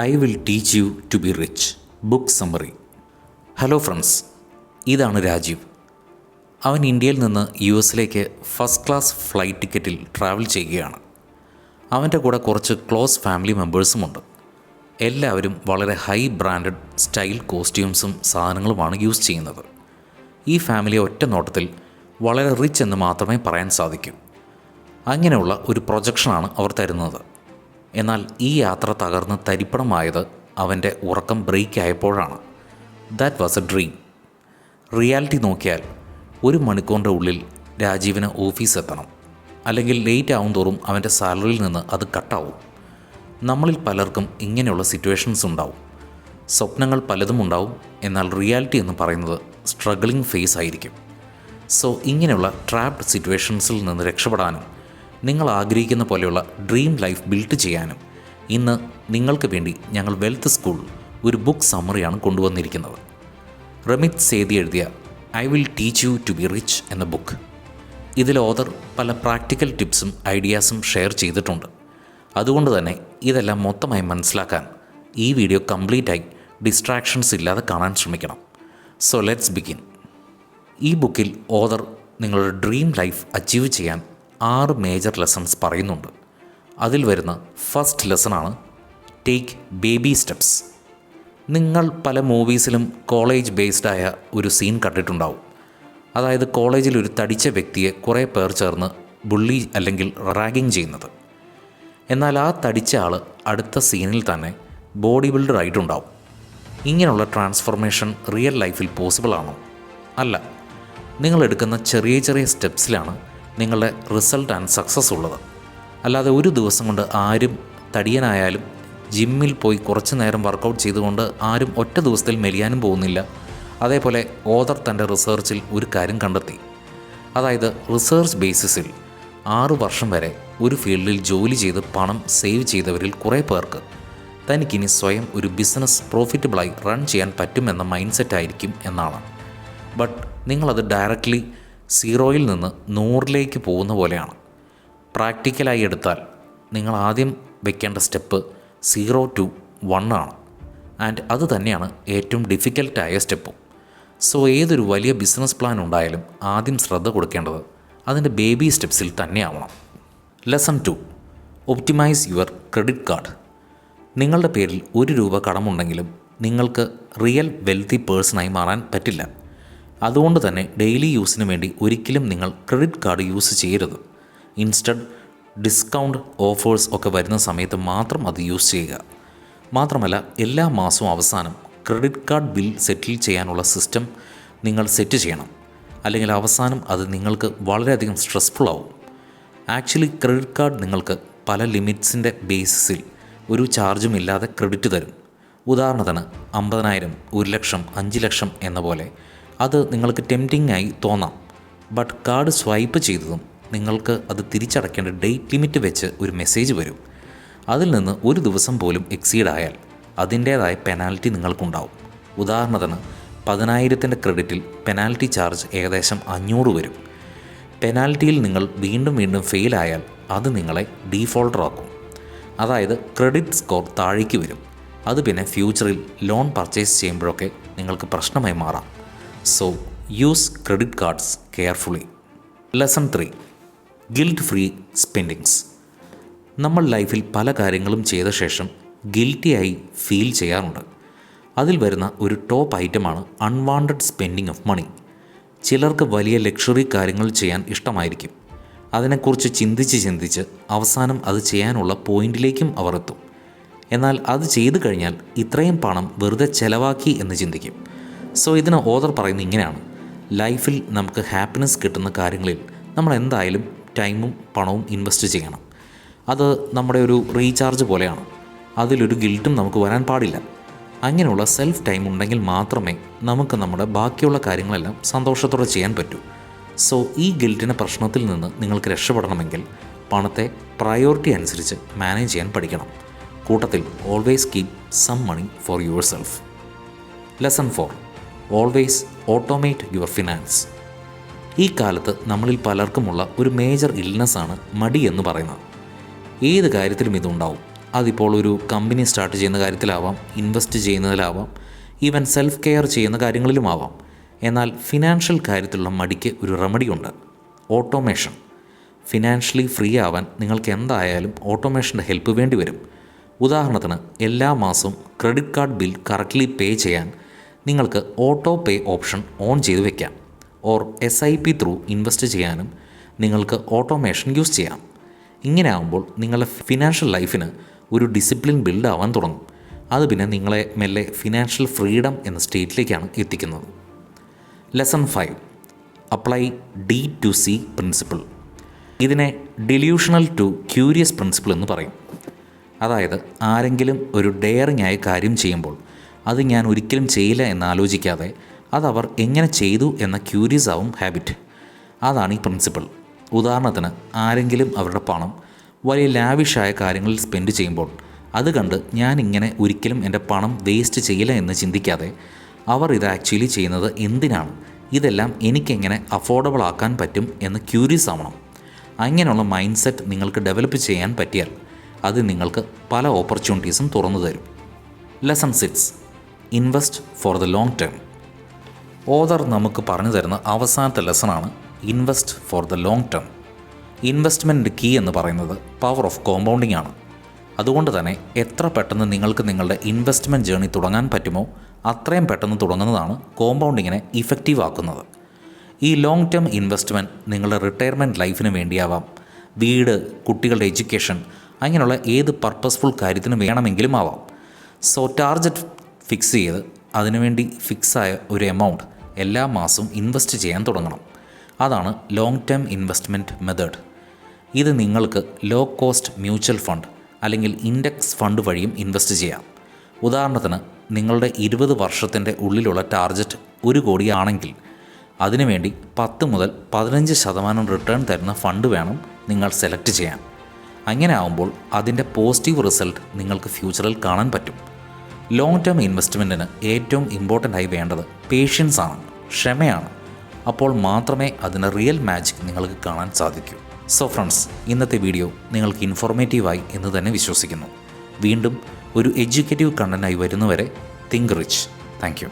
I will teach you to be rich book summary hello friends ഇതാണ് രാജീവ്. അവൻ ഇന്ത്യയിൽ നിന്ന് യു എസിലേക്ക് ഫസ്റ്റ് ക്ലാസ് ഫ്ലൈറ്റ് ടിക്കറ്റിൽ ട്രാവൽ ചെയ്യുകയാണ്. അവന്റെ കൂടെ കുറച്ച് ക്ലോസ് ഫാമിലി മെമ്പേഴ്സുമുണ്ട് എല്ലാവരും വളരെ ഹൈ ബ്രാൻഡഡ് സ്റ്റൈൽ കോസ്റ്റ്യൂംസും സാധനങ്ങളുമാണ് യൂസ് ചെയ്യുന്നത്. ഈ ഫാമിലി ഒറ്റ നോട്ടത്തിൽ വളരെ റിച്ച് എന്ന് മാത്രമേ പറയാൻ സാധിക്കൂ. അങ്ങനെയുള്ള ഒരു പ്രൊജക്ഷനാണ് അവർ തരുന്നത്. എന്നാൽ ഈ യാത്ര തകർന്ന് തരിപ്പണമായത് അവന്റെ ഉറക്കം ബ്രേക്ക് ആയപ്പോഴാണ് that was a dream reality നോക്കിയാൽ ഒരു മണിക്കൂറിന്റെ ഉള്ളിൽ രാജീവിന് ഓഫീസ് എത്തണം. അല്ലെങ്കിൽ ലേറ്റ് ആവും തോറും അവന്റെ സാലറിയിൽ നിന്ന് അത് കട്ടാവും. നമ്മളിൽ പലർക്കും ഇങ്ങനെയുള്ള സിറ്റുവേഷൻസ് ഉണ്ടാവും. സ്വപ്നങ്ങൾ പലതും ഉണ്ടാവും. എന്നാൽ റിയാലിറ്റി എന്ന് പറയുന്നത് സ്ട്രഗിളിംഗ് ഫേസ് ആയിരിക്കും. സോ ഇങ്ങനെയുള്ള ട്രാപ്ഡ് സിറ്റുവേഷൻസിൽ നിന്ന് രക്ഷപ്പെടാനും നിങ്ങൾ ആഗ്രഹിക്കുന്ന പോലെയുള്ള ഡ്രീം ലൈഫ് ബിൽഡ് ചെയ്യാനും ഇന്ന് നിങ്ങൾക്ക് വേണ്ടി ഞങ്ങൾ വെൽത്ത് സ്കൂൾ ഒരു ബുക്ക് സമ്മറിയാണ് കൊണ്ടുവന്നിരിക്കുന്നത്. റമിത് സേതി എഴുതിയ I will teach you to be rich എന്ന ബുക്ക് ഇതിൽ ഓതർ പല പ്രാക്ടിക്കൽ ടിപ്സും ഐഡിയാസും ഷെയർ ചെയ്തിട്ടുണ്ട്. അതുകൊണ്ട് തന്നെ ഇതെല്ലാം മൊത്തമായി മനസ്സിലാക്കാൻ ഈ വീഡിയോ കംപ്ലീറ്റായി ഡിസ്ട്രാക്ഷൻസ് ഇല്ലാതെ കാണാൻ ശ്രമിക്കണം. സോ ലെറ്റ്സ് ബിഗിൻ ഈ ബുക്കിൽ ഓതർ നിങ്ങളുടെ ഡ്രീം ലൈഫ് അച്ചീവ് ചെയ്യാൻ ആറ് മേജർ ലെസൺസ് പറയുന്നുണ്ട്. അതിൽ വരുന്ന ഫസ്റ്റ് ലെസണാണ് ടേക്ക് ബേബി സ്റ്റെപ്സ് നിങ്ങൾ പല മൂവീസിലും കോളേജ് ബേസ്ഡായ ഒരു സീൻ കണ്ടിട്ടുണ്ടാവും. അതായത് കോളേജിൽ ഒരു തടിച്ച വ്യക്തിയെ കുറേ പേർ ചേർന്ന് ബുള്ളി അല്ലെങ്കിൽ റാഗിങ് ചെയ്യുന്നത്. എന്നാൽ ആ തടിച്ച ആൾ അടുത്ത സീനിൽ തന്നെ ബോഡി ബിൽഡർ ആയിട്ടുണ്ടാവും. ഇങ്ങനെയുള്ള ട്രാൻസ്ഫോർമേഷൻ റിയൽ ലൈഫിൽ പോസിബിൾ ആണോ? അല്ല. നിങ്ങൾ എടുക്കുന്ന ചെറിയ ചെറിയ സ്റ്റെപ്സിലാണ് നിങ്ങളുടെ റിസൾട്ട് ആൻഡ് സക്സസ് ഉള്ളത്. അല്ലാതെ ഒരു ദിവസം കൊണ്ട് ആരും തടിയനായാലും ജിമ്മിൽ പോയി കുറച്ച് നേരം വർക്കൗട്ട് ചെയ്തുകൊണ്ട് ആരും ഒറ്റ ദിവസത്തിൽ മെലിയാനും പോകുന്നില്ല. അതേപോലെ ഓദർ തന്റെ റിസർച്ചിൽ ഒരു കാര്യം കണ്ടെത്തി. അതായത് റിസർച്ച് ബേസിസിൽ ആറു വർഷം വരെ ഒരു ഫീൽഡിൽ ജോലി ചെയ്ത് പണം സേവ് ചെയ്തവരിൽ കുറേ പേർക്ക്. തനിക്കിനി സ്വയം ഒരു ബിസിനസ് പ്രോഫിറ്റബിളായി റൺ ചെയ്യാൻ പറ്റുമെന്ന മൈൻഡ് സെറ്റ് ആയിരിക്കും എന്നാണ്. ബട്ട് നിങ്ങളത് ഡയറക്റ്റ്ലി സീറോയിൽ നിന്ന് നൂറിലേക്ക് പോകുന്ന പോലെയാണ്. പ്രാക്ടിക്കലായി എടുത്താൽ നിങ്ങൾ ആദ്യം വെക്കേണ്ട സ്റ്റെപ്പ് സീറോ ടു വൺ ആണ്. ആൻഡ് അത് തന്നെയാണ് ഏറ്റവും ഡിഫിക്കൽട്ടായ സ്റ്റെപ്പും. സോ ഏതൊരു വലിയ ബിസിനസ് പ്ലാൻ ഉണ്ടായാലും ആദ്യം ശ്രദ്ധ കൊടുക്കേണ്ടത് അതിന്റെ ബേബി സ്റ്റെപ്സിൽ തന്നെയാവണം. Lesson two optimise your credit card. നിങ്ങളുടെ പേരിൽ ഒരു രൂപ കടമുണ്ടെങ്കിലും നിങ്ങൾക്ക് റിയൽ വെൽത്തി പേഴ്സണായി മാറാൻ പറ്റില്ല. അതുകൊണ്ട് തന്നെ ഡെയിലി യൂസിന് വേണ്ടി ഒരിക്കലും നിങ്ങൾ ക്രെഡിറ്റ് കാർഡ് യൂസ് ചെയ്യരുത്. ഇൻസ്റ്റഡ് ഡിസ്കൗണ്ട് ഓഫേഴ്സ് ഒക്കെ വരുന്ന സമയത്ത് മാത്രം അത് യൂസ് ചെയ്യുക. മാത്രമല്ല എല്ലാ മാസവും അവസാനം ക്രെഡിറ്റ് കാർഡ് ബിൽ സെറ്റിൽ ചെയ്യാനുള്ള സിസ്റ്റം നിങ്ങൾ സെറ്റ് ചെയ്യണം. അല്ലെങ്കിൽ അവസാനം അത് നിങ്ങൾക്ക് വളരെയധികം സ്ട്രെസ്ഫുൾ ആവും. ആക്ച്വലി ക്രെഡിറ്റ് കാർഡ് നിങ്ങൾക്ക് പല ലിമിറ്റ്സിന്റെ ബേസിസിൽ ഒരു ചാർജും ഇല്ലാതെ ക്രെഡിറ്റ് തരും. ഉദാഹരണത്തിന് അമ്പതിനായിരം ഒരു ലക്ഷം അഞ്ച് ലക്ഷം എന്ന പോലെ അത് നിങ്ങൾക്ക് ടെംപ്റ്റിംഗ് ആയി തോന്നാം. ബട്ട് കാർഡ് സ്വൈപ്പ് ചെയ്തതും നിങ്ങൾക്ക് അത് തിരിച്ചടയ്ക്കേണ്ട ഡേറ്റ് ലിമിറ്റ് വെച്ച് ഒരു മെസ്സേജ് വരും. അതിൽ നിന്ന് ഒരു ദിവസം പോലും എക്സീഡ് ആയാൽ അതിന്റേതായ പെനാൽറ്റി നിങ്ങൾക്കുണ്ടാവും. ഉദാഹരണത്തിന് പതിനായിരത്തിന്റെ ക്രെഡിറ്റിൽ പെനാൽറ്റി ചാർജ് ഏകദേശം അഞ്ഞൂറ് വരും. പെനാൽറ്റിയിൽ നിങ്ങൾ വീണ്ടും വീണ്ടും ഫെയിൽ ആയാൽ അത് നിങ്ങളെ ഡീഫോൾട്ടർ ആക്കും. അതായത് ക്രെഡിറ്റ് സ്കോർ താഴേക്ക് വരും. അത് പിന്നെ ഫ്യൂച്ചറിൽ ലോൺ പർച്ചേസ് ചെയ്യുമ്പോഴൊക്കെ നിങ്ങൾക്ക് പ്രശ്നമായി മാറാം. So use credit cards carefully lesson three guilt free spendings നമ്മൾ ലൈഫിൽ പല കാര്യങ്ങളും ചെയ്ത ശേഷം ഗിൽറ്റിയായി ഫീൽ ചെയ്യാറുണ്ട്. അതിൽ വരുന്ന ഒരു ടോപ്പ് ഐറ്റമാണ് അൺവാണ്ടഡ് സ്പെൻഡിങ് ഓഫ് മണി ചിലർക്ക് വലിയ ലക്ഷറി കാര്യങ്ങൾ ചെയ്യാൻ ഇഷ്ടമായിരിക്കും. അതിനെക്കുറിച്ച് ചിന്തിച്ച് ചിന്തിച്ച് അവസാനം അത് ചെയ്യാനുള്ള പോയിന്റിലേക്കും അവർ എത്തും. എന്നാൽ അത് ചെയ്തു കഴിഞ്ഞാൽ ഇത്രയും പണം വെറുതെ ചെലവാക്കി എന്ന് ചിന്തിക്കും. സോ ഇതിന് ഓതർ പറയുന്നത് ഇങ്ങനെയാണ്. ലൈഫിൽ നമുക്ക് ഹാപ്പിനെസ് കിട്ടുന്ന കാര്യങ്ങളിൽ നമ്മൾ എന്തായാലും ടൈമും പണവും ഇൻവെസ്റ്റ് ചെയ്യണം. അത് നമ്മുടെ ഒരു റീചാർജ് പോലെയാണ്. അതിലൊരു ഗിൽട്ടും നമുക്ക് വരാൻ പാടില്ല. അങ്ങനെയുള്ള സെൽഫ് ടൈം ഉണ്ടെങ്കിൽ മാത്രമേ നമുക്ക് നമ്മുടെ ബാക്കിയുള്ള കാര്യങ്ങളെല്ലാം സന്തോഷത്തോടെ ചെയ്യാൻ പറ്റൂ. സോ ഈ ഗിൽറ്റിന്റെ പ്രശ്നത്തിൽ നിന്ന് നിങ്ങൾക്ക് രക്ഷപ്പെടണമെങ്കിൽ പണത്തെ പ്രയോറിറ്റി അനുസരിച്ച് മാനേജ് ചെയ്യാൻ പഠിക്കണം. കൂട്ടത്തിൽ always keep some money for yourself lesson four always automate your finance ഈ കാലത്ത് നമ്മളിൽ പലർക്കുമുള്ള ഒരു മേജർ ഇൽനെസ്സാണ് മടി എന്ന് പറയുന്നത്. ഏത് കാര്യത്തിലും ഇതുണ്ടാവും. അതിപ്പോൾ ഒരു കമ്പനി സ്റ്റാർട്ട് ചെയ്യുന്ന കാര്യത്തിലാവാം ഇൻവെസ്റ്റ് ചെയ്യുന്നതിലാവാം ഈവൻ സെൽഫ് കെയർ ചെയ്യുന്ന കാര്യങ്ങളിലുമാവാം. എന്നാൽ ഫിനാൻഷ്യൽ കാര്യത്തിലുള്ള മടിക്ക് ഒരു റെമഡിയുണ്ട് ഓട്ടോമേഷൻ ഫിനാൻഷ്യലി ഫ്രീ ആവാൻ നിങ്ങൾക്ക് എന്തായാലും ഓട്ടോമേഷന്റെ ഹെൽപ്പ് വേണ്ടി വരും. ഉദാഹരണത്തിന് എല്ലാ മാസവും credit card bill correctly pay ചെയ്യാൻ നിങ്ങൾക്ക് ഓട്ടോ പേ ഓപ്ഷൻ ഓൺ ചെയ്ത് വെക്കാം. Or S I P through invest ചെയ്യാനും നിങ്ങൾക്ക് ഓട്ടോമേഷൻ യൂസ് ചെയ്യാം. ഇങ്ങനെ ആകുമ്പോൾ നിങ്ങളുടെ ഫിനാൻഷ്യൽ ലൈഫിന് ഒരു ഡിസിപ്ലിൻ ബിൽഡ് ആവാൻ തുടങ്ങും. അത് പിന്നെ നിങ്ങളെ മെല്ലെ ഫിനാൻഷ്യൽ ഫ്രീഡം എന്ന സ്റ്റേറ്റിലേക്കാണ് എത്തിക്കുന്നത്. Lesson five apply D to C principle ഇതിനെ ഡെല്യൂഷണൽ ടു ക്യൂരിയസ് പ്രിൻസിപ്പിൾ എന്ന് പറയും. അതായത് ആരെങ്കിലും ഒരു ഡെയറിങ് ആയ കാര്യം ചെയ്യുമ്പോൾ അത് ഞാൻ ഒരിക്കലും ചെയ്യില്ല എന്ന് ആലോചിക്കാതെ അതവർ എങ്ങനെ ചെയ്തു എന്ന ക്യൂരിയസ് ആവും ഹാബിറ്റ് അതാണ് ഈ പ്രിൻസിപ്പിൾ ഉദാഹരണത്തിന് ആരെങ്കിലും അവരുടെ പണം വലിയ ലാവിഷായ കാര്യങ്ങളിൽ സ്പെൻഡ് ചെയ്യുമ്പോൾ അത് കണ്ട് ഞാൻ ഇങ്ങനെ ഒരിക്കലും എന്റെ പണം വേസ്റ്റ് ചെയ്യില്ല എന്ന് ചിന്തിക്കാതെ അവർ ഇത് ആക്ച്വലി ചെയ്യുന്നത് എന്തിനാണ്? ഇതെല്ലാം എനിക്കെങ്ങനെ അഫോർഡബിൾ ആക്കാൻ പറ്റും എന്ന് ക്യൂരിയസ് ആവണം. അങ്ങനെയുള്ള മൈൻഡ് സെറ്റ് നിങ്ങൾക്ക് ഡെവലപ്പ് ചെയ്യാൻ പറ്റിയാൽ അത് നിങ്ങൾക്ക് പല ഓപ്പർച്യൂണിറ്റീസും തുറന്നു തരും. Lesson six invest for the long term. Author നമുക്ക് പറഞ്ഞു തരുന്ന അവസാനത്തെ ലെസണാണ് invest for the long term. Investment key എന്ന് പറയുന്നത് പവർ ഓഫ് കോമ്പൗണ്ടിംഗ് ആണ്. അതുകൊണ്ട് തന്നെ എത്ര പെട്ടെന്ന് നിങ്ങൾക്ക് നിങ്ങളുടെ ഇൻവെസ്റ്റ്മെന്റ് ജേണി തുടങ്ങാൻ പറ്റുമോ അത്രയും പെട്ടെന്ന് തുടങ്ങുന്നതാണ് കോമ്പൗണ്ടിങ്ങിനെ ഇഫക്റ്റീവ് ആക്കുന്നത്. ഈ ലോങ് ടേം ഇൻവെസ്റ്റ്മെന്റ് നിങ്ങളുടെ റിട്ടയർമെന്റ് ലൈഫിന് വേണ്ടിയാവാം. വീട് കുട്ടികളുടെ എഡ്യൂക്കേഷൻ അങ്ങനെയുള്ള ഏത് പർപ്പസ്ഫുൾ കാര്യത്തിനും വേണമെങ്കിലും ആവാം. സോ ടാർജറ്റ് ഫിക്സ് ചെയ്ത് അതിനുവേണ്ടി ഫിക്സായ ഒരു എമൗണ്ട് എല്ലാ മാസവും ഇൻവെസ്റ്റ് ചെയ്യാൻ തുടങ്ങണം. അതാണ് ലോങ് ടേം ഇൻവെസ്റ്റ്മെന്റ് മെത്തേഡ് ഇത് നിങ്ങൾക്ക് ലോ കോസ്റ്റ് മ്യൂച്വൽ ഫണ്ട് അല്ലെങ്കിൽ ഇൻഡെക്സ് ഫണ്ട് വഴിയും ഇൻവെസ്റ്റ് ചെയ്യാം. ഉദാഹരണത്തിന് നിങ്ങളുടെ ഇരുപത് വർഷത്തിന്റെ ഉള്ളിലുള്ള ടാർജറ്റ് ഒരു കോടിയാണെങ്കിൽ അതിനുവേണ്ടി പത്ത് മുതൽ പതിനഞ്ച് ശതമാനം റിട്ടേൺ തരുന്ന ഫണ്ട് വേണം നിങ്ങൾ സെലക്ട് ചെയ്യാൻ. അങ്ങനെ ആവുമ്പോൾ അതിന്റെ പോസിറ്റീവ് റിസൾട്ട് നിങ്ങൾക്ക് ഫ്യൂച്ചറിൽ കാണാൻ പറ്റും. ലോങ് ടേം ഇൻവെസ്റ്റ്മെന്റിന് ഏറ്റവും ഇമ്പോർട്ടന്റ് ആയി വേണ്ടത് പേഷ്യൻസ് ആണ് ക്ഷമയാണ്. അപ്പോൾ മാത്രമേ അതിന് റിയൽ മാജിക് നിങ്ങൾക്ക് കാണാൻ സാധിക്കൂ. സോ ഫ്രണ്ട്സ് ഇന്നത്തെ വീഡിയോ നിങ്ങൾക്ക് ഇൻഫോർമേറ്റീവായി എന്ന് തന്നെ വിശ്വസിക്കുന്നു. വീണ്ടും ഒരു എഡ്യൂക്കേറ്റീവ് കണ്ടന്റായി വരുന്നവരെ തിങ്ക് റിച്ച് താങ്ക്